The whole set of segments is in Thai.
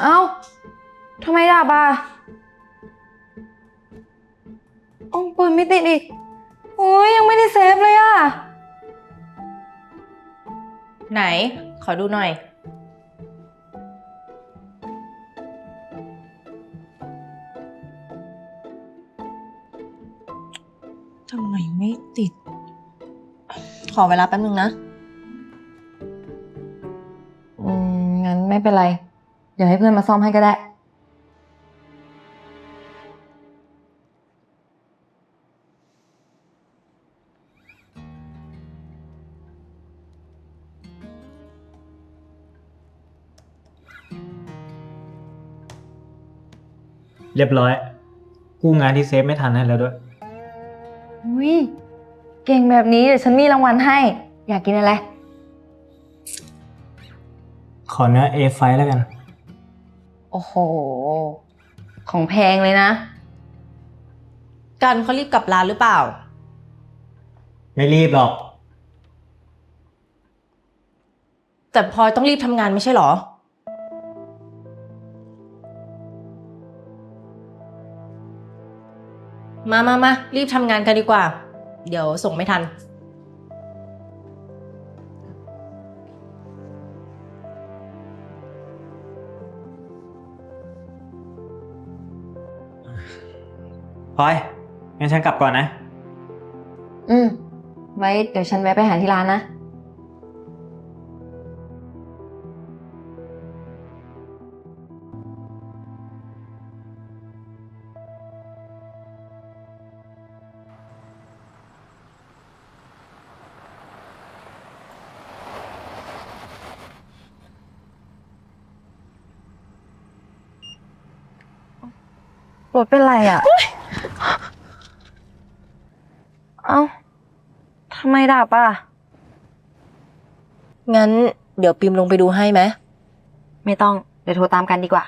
เอ้าทำไมดับอะเอ้าปืนไม่ติดอีกโอ้ยยังไม่ได้เซฟเลยอะ ไหน ขอดูหน่อย ทำไมไม่ติด ขอเวลาแป๊บนึงนะ อืม งั้นไม่เป็นไร เดี๋ยวให้เพื่อนมาซ่อมให้ก็ได้ เรียบร้อย กู้งานที่เซฟไม่ทันให้แล้วด้วย อุ้ยเก่งแบบนี้เดี๋ยวฉันมีรางวัลให้ อยากกินอะไร ขอเนื้อ A ไฟแล้วกัน โอ้โห ของแพงเลยนะ กันเขารีบกลับร้านหรือเปล่า ไม่รีบหรอก แต่พลอยต้องรีบทำงานไม่ใช่เหรอ มามามารีบทำงานกันดีกว่า เดี๋ยวส่งไม่ทัน พลอยงั้นฉันกลับก่อนนะ อืม ไว้เดี๋ยวฉันแวะไปหาที่ร้านนะ รถเป็นไรอะ เอ้า ทำไมดับอะ งั้นเดี๋ยวปิมลงไปดูให้ไหมไม่ต้อง เดี๋ยวโทรตามกันดีกว่า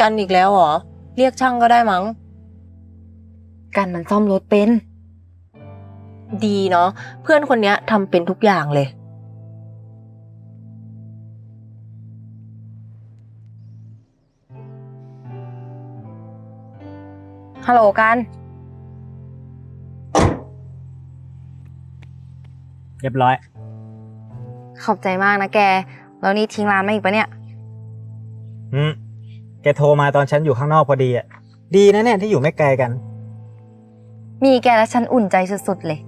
กันอีกแล้วเหรอ เรียกช่างก็ได้มั้ง กันมันซ่อมรถเป็น ดีเนาะเพื่อนคนเนี้ยทำเป็นทุกอย่างเลย ฮัลโหลกัน เรียบร้อย ขอบใจมากนะแก แล้วนี่ทิ้งร้านมาอีกปะเนี่ย อืมแกโทรมาตอนฉันอยู่ข้างนอกพอดีอะ ดีนะเนี่ยที่อยู่ไม่ไกลกัน มีแกและฉันอุ่นใจสุดๆเลย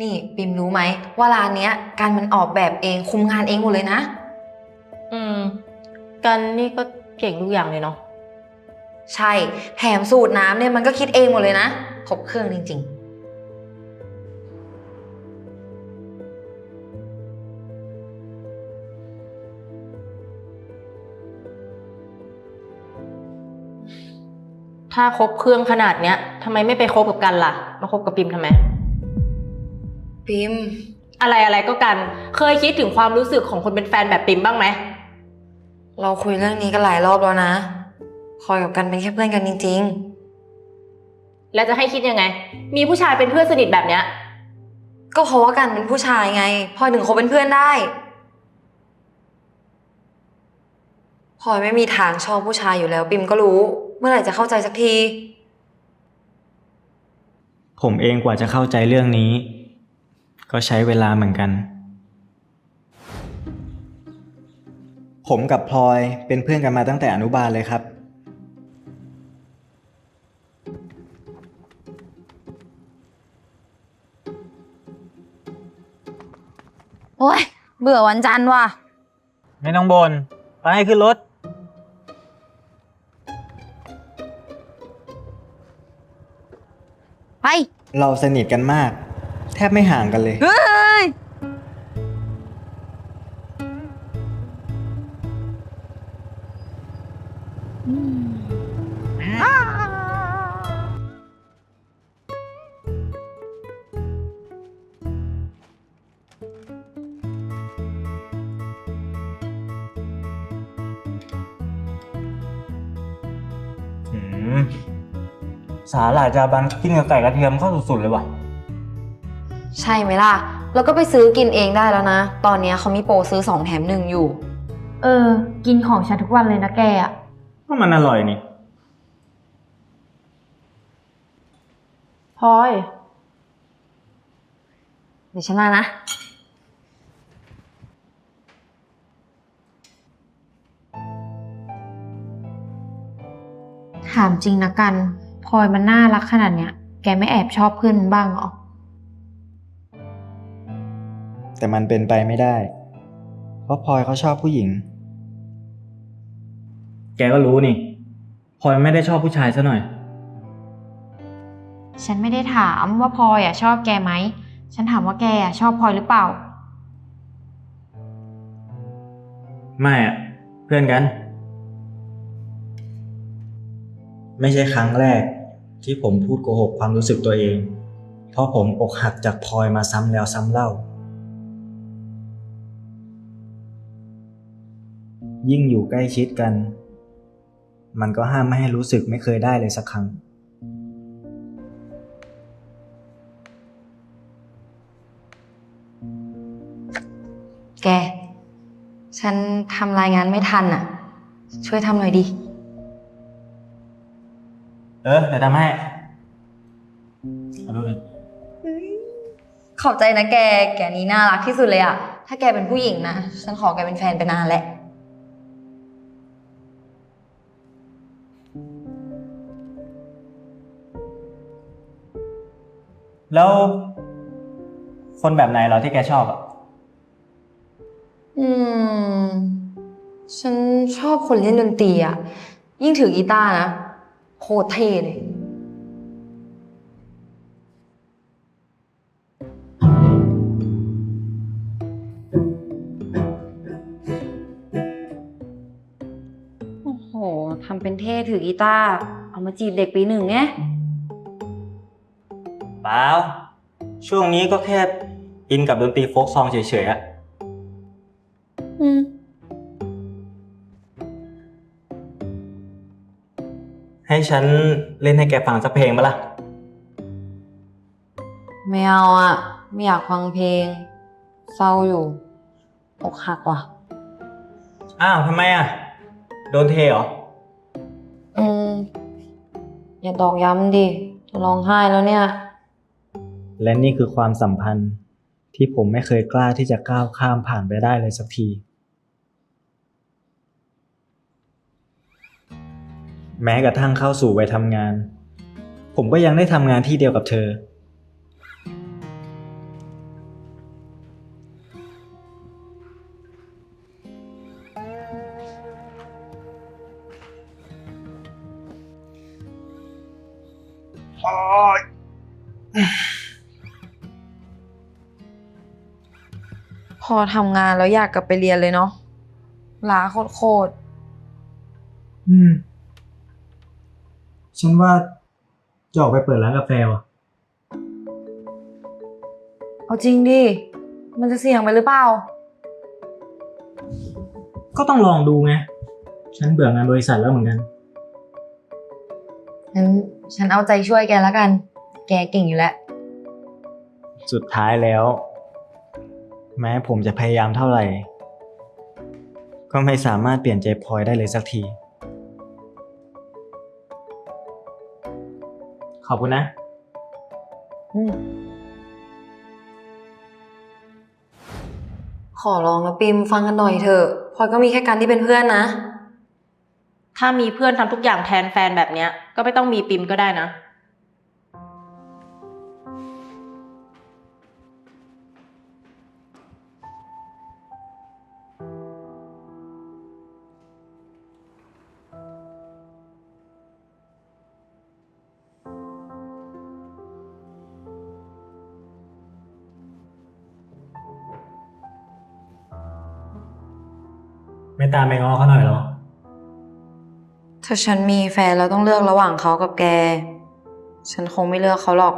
นี่ปิมรู้ไหมว่าร้านเนี้ยการมันออกแบบเองคุมงานเองหมดเลยนะ อืม กันนี่ก็เก่งทุกอย่างเลยเนาะ ใช่แถมสูตรน้ำเนี่ยมันก็คิดเองหมดเลยนะครบเครื่องจริงถ้าครบเครื่องขนาดเนี้ยทำไมไม่ไปคบกับกันล่ะ มาคบกับปิมทำไมๆ ปิมอะไรอะไรก็กัน เคยคิดถึงความรู้สึกของคนเป็นแฟนแบบปิมบ้างไหม เราคุยเรื่องนี้กันหลายรอบแล้วนะพลอยกับกันเป็นแค่เพื่อนกันจริง แล้วจะให้คิดยังไง มีผู้ชายเป็นเพื่อนสนิทแบบเนี้ย ๆ ก็เพราะว่ากันเป็นผู้ชายไงพลอยถึงคบเป็นเพื่อนได้พลอยไม่มีทางชอบผู้ชายอยู่แล้ว ปิมก็รู้ เมื่อไหร่จะเข้าใจสักที ผมเองกว่าจะเข้าใจเรื่องนี้ ก็ใช้เวลาเหมือนกัน ผมกับพลอยเป็นเพื่อนกันมาตั้งแต่อนุบาลเลยครับ โอ้ยเบื่อวันจันทร์ว่ะ ไม่ต้องบนไปขึ้นรถ ไป เราสนิทกันมาก แทบไม่ห่างกันเลย เฮ้ย สาหร่ายจาบันกินกับไก่กระเทียมเข้าสุดๆเลยว่ะ ใช่ไหมล่ะ แล้วก็ไปซื้อกินเองได้แล้วนะ ตอนเนี้ยเขามีโปรซื้อ2แถมหนึ่งอยู่ เออ กินของฉันทุกวันเลยนะแกอะก็มันอร่อยนี่พลอย เดี๋ยวฉันมานะ ถามจริงนะกันพลอยมันน่ารักขนาดเนี้ย แกไม่แอบชอบเพื่อนมันบ้างเหรอ แต่มันเป็นไปไม่ได้ เพราะพลอยเขาชอบผู้หญิง แกก็รู้นี่พลอยไม่ได้ชอบผู้ชายซะหน่อย ฉันไม่ได้ถามว่าพลอยอะชอบแกไหม ฉันถามว่าแกอะชอบพลอยหรือเปล่า ไม่อะเพื่อนกัน ไม่ใช่ครั้งแรก ที่ผมพูดโกหกความรู้สึกตัวเอง เพราะผมอกหักจากพลอยมาซ้ำแล้วซ้ำเล่า ยิ่งอยู่ใกล้ชิดกัน มันก็ห้ามไม่ให้รู้สึกไม่เคยได้เลยสักครั้ง แก ฉันทำรายงานไม่ทันอะ ช่วยทำหน่อยดิ เออเดี๋ยวทำให้เอาดูเลยขอบใจนะแก แกนี้น่ารักที่สุดเลยอะถ้าแกเป็นผู้หญิงนะ ฉันขอแกเป็นแฟนไปนานแล้ว แล้วคนแบบไหนเหรอที่แกชอบอะ อืม ฉันชอบคนเล่นดนตรีอะยิ่งถือกีตาร์นะโคตรเท่เลย โอ้โหทำเป็นเท่ถือกีตาร์เอามาจีบเด็กปีหนึ่งไง เปล่าช่วงนี้ก็แค่อินกับดนตรีโฟกซองเฉยๆอะอืม ให้ฉันเล่นให้แกฟังสักเพลงปะล่ะ ไม่เอาอะไม่อยากฟังเพลง เศร้าอยู่ อกหักว่ะ อ้าวทำไมอะโดนเทเหรอ อืม อย่าตอกย้ำดิจะร้องไห้แล้วเนี่ย และนี่คือความสัมพันธ์ที่ผมไม่เคยกล้าที่จะก้าวข้ามผ่านไปได้เลยสักที แม้กระทั่งเข้าสู่วัยทำงาน ผมก็ยังได้ทำงานที่เดียวกับเธอ พอทำงานแล้วอยากกลับไปเรียนเลยเนาะล้าโคตรอืม ฉันว่าจะออกไปเปิดร้านกาแฟว่ะ ๆเอาจริงดิ มันจะเสี่ยงไปหรือเปล่า ก็ต้องลองดูไง ฉันเบื่องานบริษัทแล้วเหมือนกัน งั้นฉันเอาใจช่วยแกแล้วกัน แกเก่งอยู่แล้ว สุดท้ายแล้ว แม้ผมจะพยายามเท่าไหร่ ก็ไม่สามารถเปลี่ยนใจพลอยได้เลยสักที ขอบคุณนะอืมขอร้องนะปิมฟังกันหน่อยเถอะพลอยก็มีแค่กันที่เป็นเพื่อนนะ ถ้ามีเพื่อนทำทุกอย่างแทนแฟนแบบเนี้ย ก็ไม่ต้องมีปิมก็ได้นะ ไม่ตามไปง้อเขาหน่อยเหรอ ถ้าฉันมีแฟนแล้วต้องเลือกระหว่างเขากับแก ฉันคงไม่เลือกเขาหรอก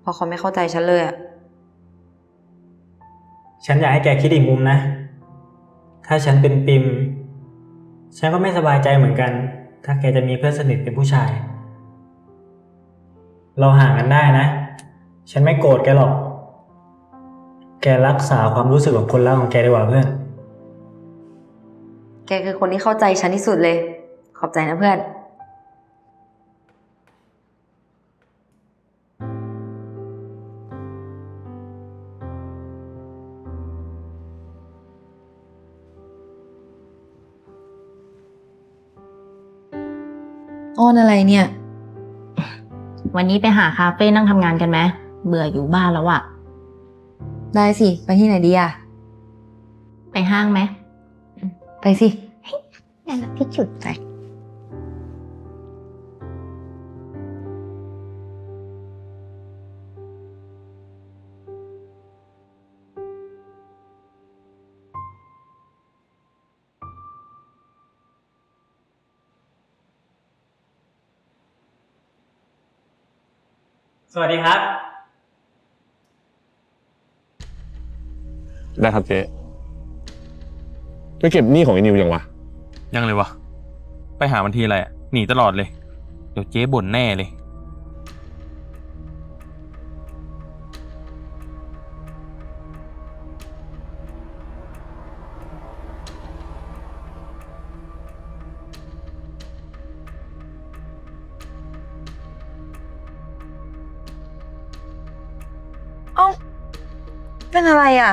เพราะเขาไม่เข้าใจฉันเลยอะฉันอยากให้แกคิดอีกมุมนะ ถ้าฉันเป็นปิม ฉันก็ไม่สบายใจเหมือนกัน ถ้าแกจะมีเพื่อนสนิทเป็นผู้ชาย เราห่างกันได้นะ ฉันไม่โกรธแกหรอก แกรักษาความรู้สึกของคนรักของแกดีกว่าเพื่อน แกคือคนที่เข้าใจฉันที่สุดเลย ขอบใจนะเพื่อน อ้อนอะไรเนี่ย วันนี้ไปหาคาเฟ่นั่งทำงานกันไหมเบื่ออยู่บ้านแล้วอะได้สิ ไปที่ไหนดีอะไปห้างไหม ไปสินั่นที่จุดใจสวัสดีครับ ได้ครับเจ๊ ไปเก็บหนี้ของไอ้นิวยังวะ ยังเลยวะ ไปหามันทีไรอะหนีตลอดเลย เดี๋ยวเจ๊บ่นแน่เลยเอ้าเป็นอะไรอะ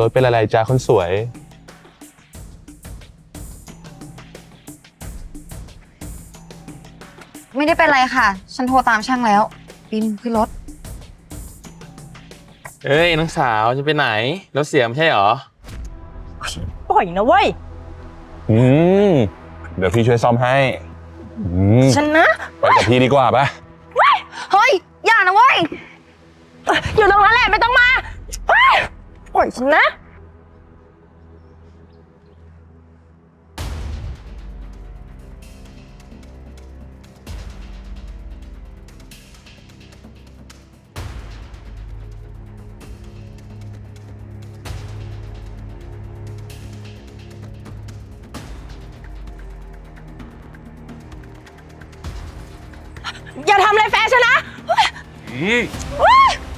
รถเป็นอะไรจ้าคนสวย ไม่ได้เป็นไรค่ะ ฉันโทรตามช่างแล้วปิมขึ้นรถ เอ้ยน้องสาวจะไปไหนรถเสียไม่ใช่เหรอ ปล่อยนะเว้ย อืม เดี๋ยวพี่ช่วยซ่อมให้ อืมฉันนะ ไปกับพี่ดีกว่าปะ เฮ้ย อย่านะเว้ย อยู่ตรงนั้นแหละไม่ต้องมาเฮ้ยปล่อย ฉันนะ อย่าทำอะไรแฟนฉันนะเ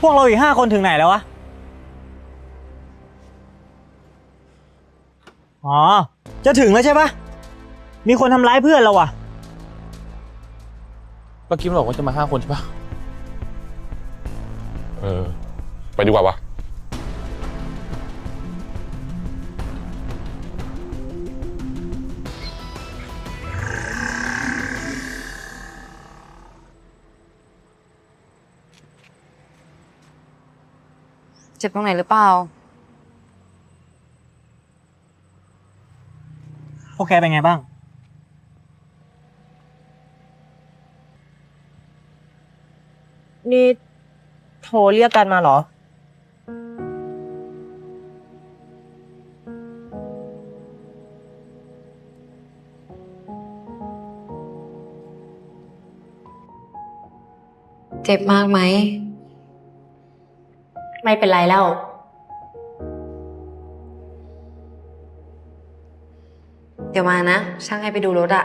พวกเราอีกห้าคนถึงไหนแล้ววะ อ๋อ จะถึงแล้วใช่ปะมีคนทำร้ายเพื่อนเราว่ะ เมื่อกี้มันบอกว่าจะมาห้าคนใช่ปะเออ ไปดีกว่าวะ เจ็บตรงไหนหรือเปล่า พวกแกเป็นไงบ้าง นี่โทรเรียกกันมาเหรอ เจ็บมากไหม ไม่เป็นไรแล้ว เดี๋ยวมานะ ช่างให้ไปดูรถอะ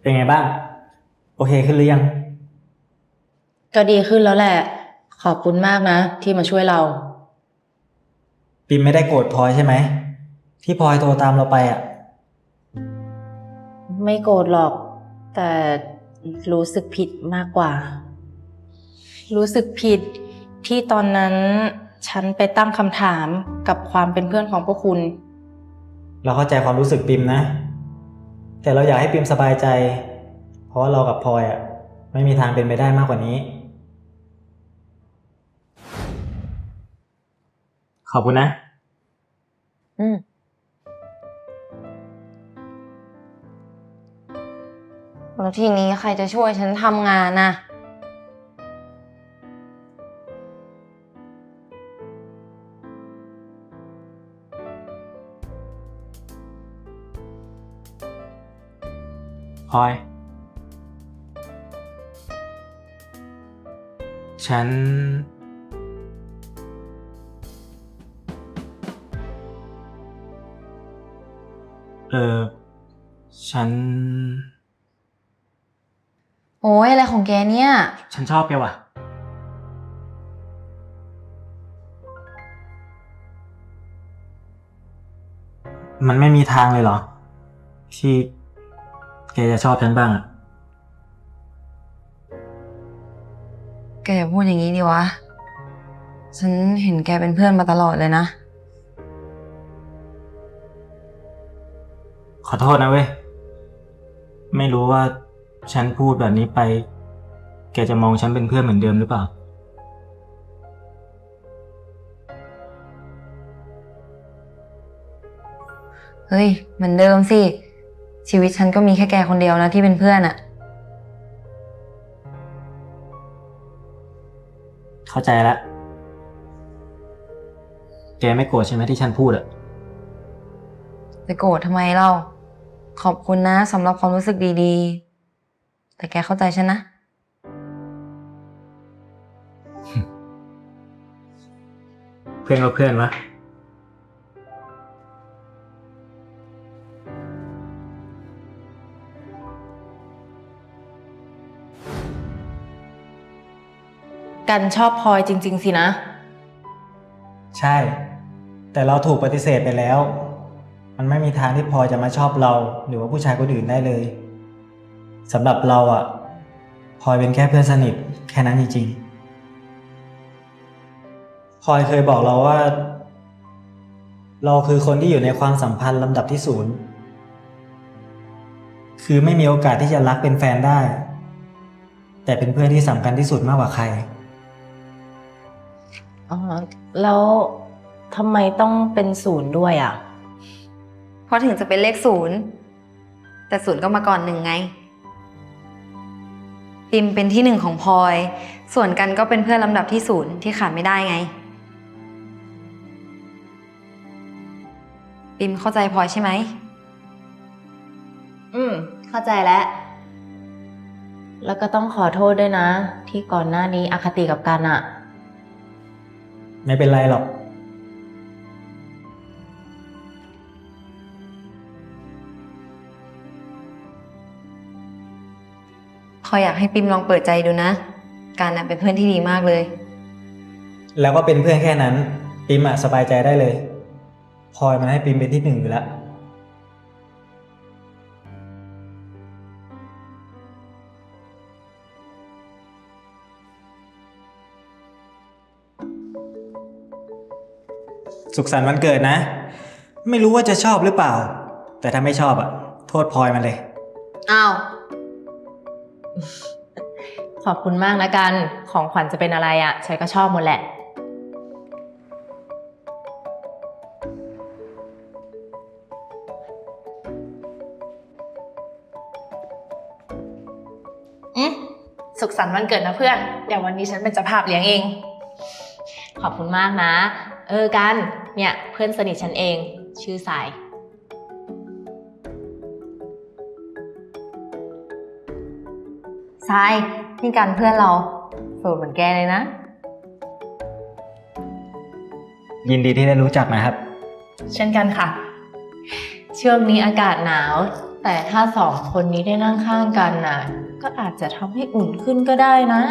เป็นไงบ้าง โอเคขึ้นหรือยัง ก็ดีขึ้นแล้วแหละ ขอบคุณมากนะ ที่มาช่วยเรา ปิมไม่ได้โกรธพลอยใช่ไหม ที่พลอยโทรตามเราไปอะ ไม่โกรธหรอก แต่รู้สึกผิดมากกว่า รู้สึกผิดที่ตอนนั้นฉันไปตั้งคำถามกับความเป็นเพื่อนของพวกคุณ เราเข้าใจความรู้สึกปิมนะ แต่เราอยากให้ปิมสบายใจ เพราะว่าเรากับพลอยอะ ไม่มีทางเป็นไปได้มากกว่านี้ ขอบคุณนะ อืม แล้วทีนี้ใครจะช่วยฉันทำงานน่ะ พลอย ฉัน เออ ฉัน โอ้ยอะไรของแกเนี่ย ฉันชอบแกว่ะ มันไม่มีทางเลยเหรอ ที่แกจะชอบฉันบ้างอะแกอย่าพูดอย่างนี้ดิวะ ฉันเห็นแกเป็นเพื่อนมาตลอดเลยนะ อโทษนะเว้ย ไม่รู้ว่าฉันพูดแบบนี้ไป แกจะมองฉันเป็นเพื่อนเหมือนเดิมหรือเปล่า เฮ้ย เหมือนเดิมสิ ชีวิตฉันก็มีแค่แกคนเดียวนะที่เป็นเพื่อนอะเข้าใจแล้ว แกไม่โกรธใช่ไหมที่ฉันพูดอะจะโกรธทำไมเล่า ขอบคุณนะสำหรับความรู้สึกดีๆ แต่แกเข้าใจฉันนะ เพื่อนก็เพื่อนวะ กันชอบพลอยจริง ๆ สินะ ใช่ แต่เราถูกปฏิเสธไปแล้ว มันไม่มีทางที่พลอยจะมาชอบเรา หรือว่าผู้ชายคนอื่นได้เลยสำหรับเราอะพลอยเป็นแค่เพื่อนสนิทแค่นั้นจริงๆพลอยเคยบอกเราว่า เราคือคนที่อยู่ในความสัมพันธ์ลำดับที่ศูนย์คือไม่มีโอกาสที่จะรักเป็นแฟนได้ แต่เป็นเพื่อนที่สำคัญที่สุดมากกว่าใครอ๋อแล้วทำไมต้องเป็นศูนย์ด้วยอะ ราะถึงจะเป็นเลขศูนย์แต่ศูนย์ก็มาก่อนหนึ่งไงปิมเป็นที่หนึ่งของพลอย ส่วนกันก็เป็นเพื่อนลำดับที่ศูนย์ที่ขาดไม่ได้ไง ปิมเข้าใจพลอยใช่ไหม อืม เข้าใจแล้ว แล้วก็ต้องขอโทษด้วยนะ ที่ก่อนหน้านี้อคติกับกันอะไม่เป็นไรหรอก อยอยากให้ปิมลองเปิดใจดูนะ การน่ะเป็นเพื่อนที่ดีมากเลย แล้วก็เป็นเพื่อนแค่นั้น ปิมอะสบายใจได้เลยพลอยมันให้ปิมเป็นที่หนึ่งอยู่แล้วสุขสันต์วันเกิดนะ ไม่รู้ว่าจะชอบหรือเปล่า แต่ถ้าไม่ชอบอะโทษพลอยมันเลย อ้าว ขอบคุณมากนะกัน ของขวัญจะเป็นอะไรอะฉันก็ชอบหมดแหละ อืมสุขสันต์วันเกิดนะเพื่อน เดี๋ยววันนี้ฉันเป็นเจ้าภาพเลี้ยงเอง ขอบคุณมากนะ เออกัน เนี่ยเพื่อนสนิทฉันเอง ชื่อสาย ทรายนี่กันเพื่อนเราสูตรเหมือนแกเลยนะ ยินดีที่ได้รู้จักนะครับ เช่นกันค่ะ ช่วงนี้อากาศหนาว แต่ถ้าสองคนนี้ได้นั่งข้างกันน่ะก็อาจจะทำให้อุ่นขึ้นก็ได้นะ